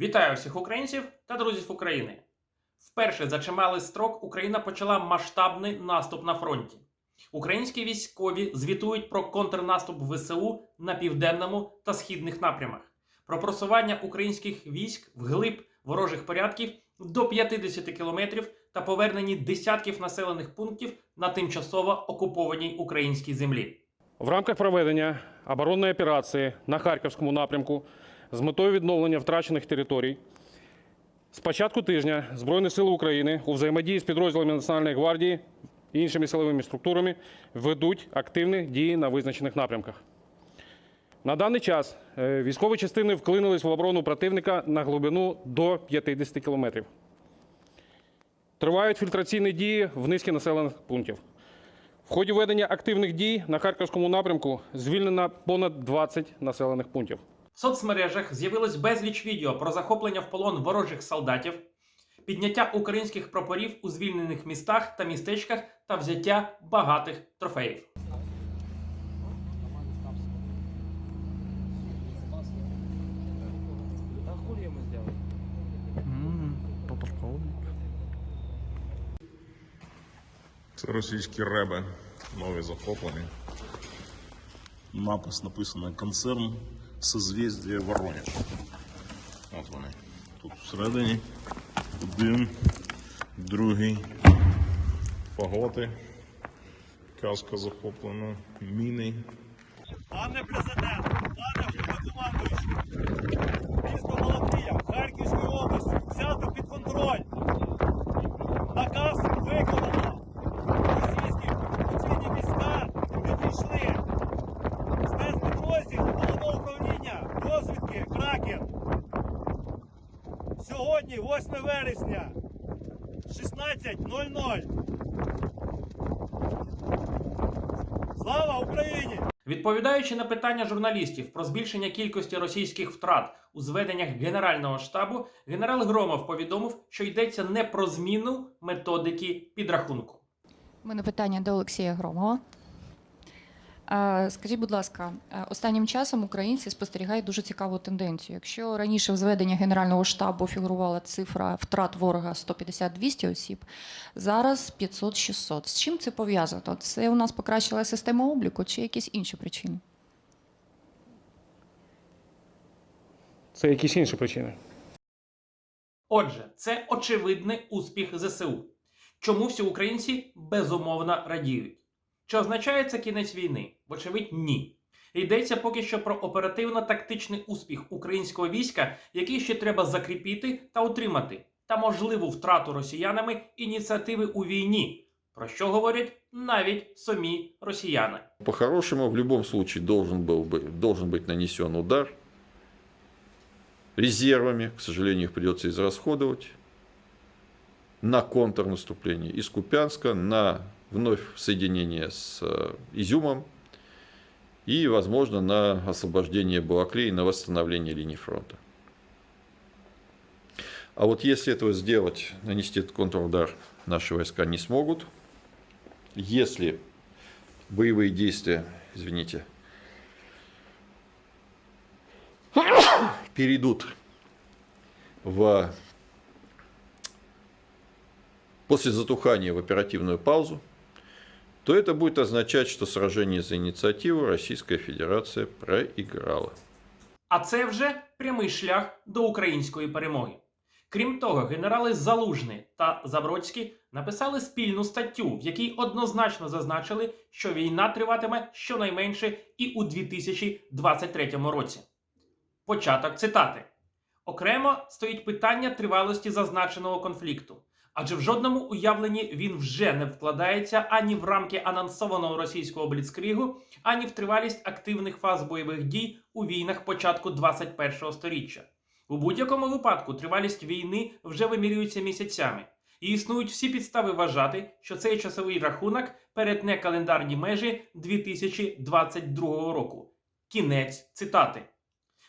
Вітаю всіх українців та друзів України. Вперше за чималий строк Україна почала масштабний наступ на фронті. Українські військові звітують про контрнаступ ВСУ на південному та східних напрямах, про просування українських військ вглиб ворожих порядків до 50 кілометрів та поверненні десятків населених пунктів на тимчасово окупованій українській землі. В рамках проведення оборонної операції на Харківському напрямку з метою відновлення втрачених територій з початку тижня Збройні Сили України у взаємодії з підрозділами Національної гвардії і іншими силовими структурами ведуть активні дії на визначених напрямках. На даний час е, військові частини вклинились в оборону противника на глибину до 50 кілометрів. Тривають фільтраційні дії в низки населених пунктів. В ході ведення активних дій на Харківському напрямку звільнено понад 20 населених пунктів. В соцмережах з'явилось безліч відео про захоплення в полон ворожих солдатів, підняття українських прапорів у звільнених містах та містечках та взяття багатих трофеїв. Це російські реби, нові захоплені. Напис написано концерн Созвездие Воронеж. От вони. Тут всередині один, другий. Фаготи. Каска захоплена, міни. Пане президент, Сьогодні, 8 вересня, 16.00. Слава Україні! Відповідаючи на питання журналістів про збільшення кількості російських втрат у зведеннях Генерального штабу, генерал Громов повідомив, що йдеться не про зміну методики підрахунку. У мене питання до Олексія Громова. Скажіть, будь ласка, останнім часом українці спостерігають дуже цікаву тенденцію. Якщо раніше в зведенні Генерального штабу фігурувала цифра втрат ворога 150-200 осіб, зараз 500-600. З чим це пов'язано? Це у нас покращила система обліку чи якісь інші причини? Це якісь інші причини. Отже, це очевидний успіх ЗСУ. Чому всі українці безумовно радіють? Чи означає це кінець війни? Вочевидь, ні. Йдеться поки що про оперативно-тактичний успіх українського війська, який ще треба закріпити та утримати, та можливу втрату росіянами ініціативи у війні, про що говорять навіть самі росіяни. По-хорошему, в любом случае должен, был бы, должен быть нанесен удар резервами, к сожалению, их придется израсходовать, на контрнаступление из Купянска, на вновь соединение с э, Изюмом и, возможно, на освобождение Балаклеи, на восстановление линии фронта. А вот если этого сделать, нанести этот контрудар наши войска не смогут, если боевые действия, извините, перейдут в после затухания в оперативную паузу, то это будет означать, что сражение за инициативу Российская Федерация проиграла. А це вже прямий шлях до української перемоги. Крім того, генерали Залужний та Забродський написали спільну статтю, в якій однозначно зазначили, що війна триватиме щонайменше і у 2023 році. Початок цитати. Окремо стоїть питання тривалості зазначеного конфлікту, адже в жодному уявленні він вже не вкладається ані в рамки анонсованого російського бліцкрігу, ані в тривалість активних фаз бойових дій у війнах початку 21-го сторіччя. У будь-якому випадку тривалість війни вже вимірюється місяцями, і існують всі підстави вважати, що цей часовий рахунок перетне календарні межі 2022 року. Кінець цитати.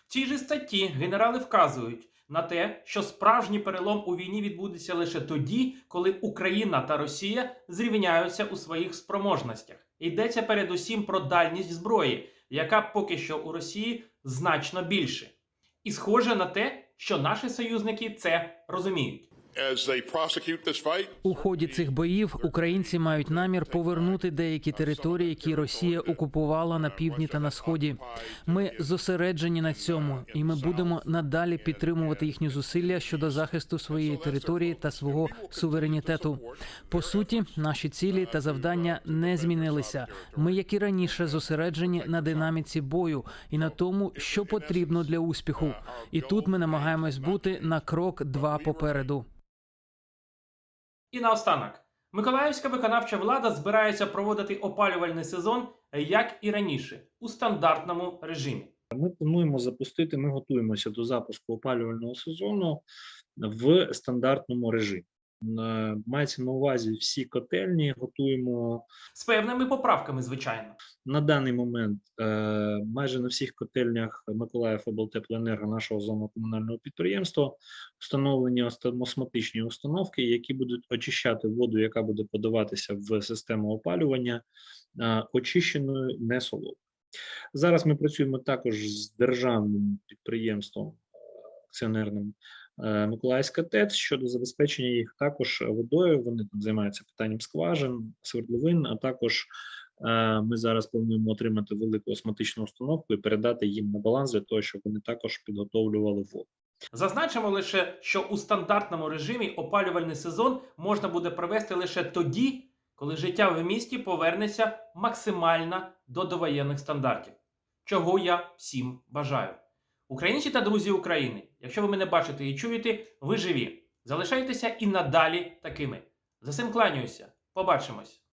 В цій же статті генерали вказують на те, що справжній перелом у війні відбудеться лише тоді, коли Україна та Росія зрівняються у своїх спроможностях. Йдеться передусім про дальність зброї, яка поки що у Росії значно більше. І схоже на те, що наші союзники це розуміють. У ході цих боїв українці мають намір повернути деякі території, які Росія окупувала на півдні та на сході. Ми зосереджені на цьому, і ми будемо надалі підтримувати їхні зусилля щодо захисту своєї території та свого суверенітету. По суті, наші цілі та завдання не змінилися. Ми, як і раніше, зосереджені на динаміці бою і на тому, що потрібно для успіху. І тут ми намагаємось бути на крок два попереду. І наостанок, Миколаївська виконавча влада збирається проводити опалювальний сезон, як і раніше, у стандартному режимі. Ми плануємо запустити. Ми готуємося до запуску опалювального сезону в стандартному режимі. Е, Мається на увазі всі котельні. Готуємо З певними поправками, звичайно. на даний момент. е, Майже на всіх котельнях Миколаїв облтеплоенерго нашого зону комунального підприємства встановлені осмотичні установки, які будуть очищати воду, яка буде подаватися в систему опалювання, е, очищеною не солодкою. Зараз ми працюємо також з державним підприємством акціонерним Миколаївська ТЕЦ щодо забезпечення їх також водою. Вони там займаються питанням скважин, свердловин, а також е, ми зараз плануємо отримати велику осмотичну установку і передати їм на баланс для того, щоб вони також підготовлювали воду. Зазначимо лише, що у стандартному режимі опалювальний сезон можна буде провести лише тоді, коли життя в місті повернеться максимально до довоєнних стандартів, чого я всім бажаю. Українці та друзі України, якщо ви мене бачите і чуєте, ви живі. Залишайтеся і надалі такими. За цим кланяюся. Побачимось.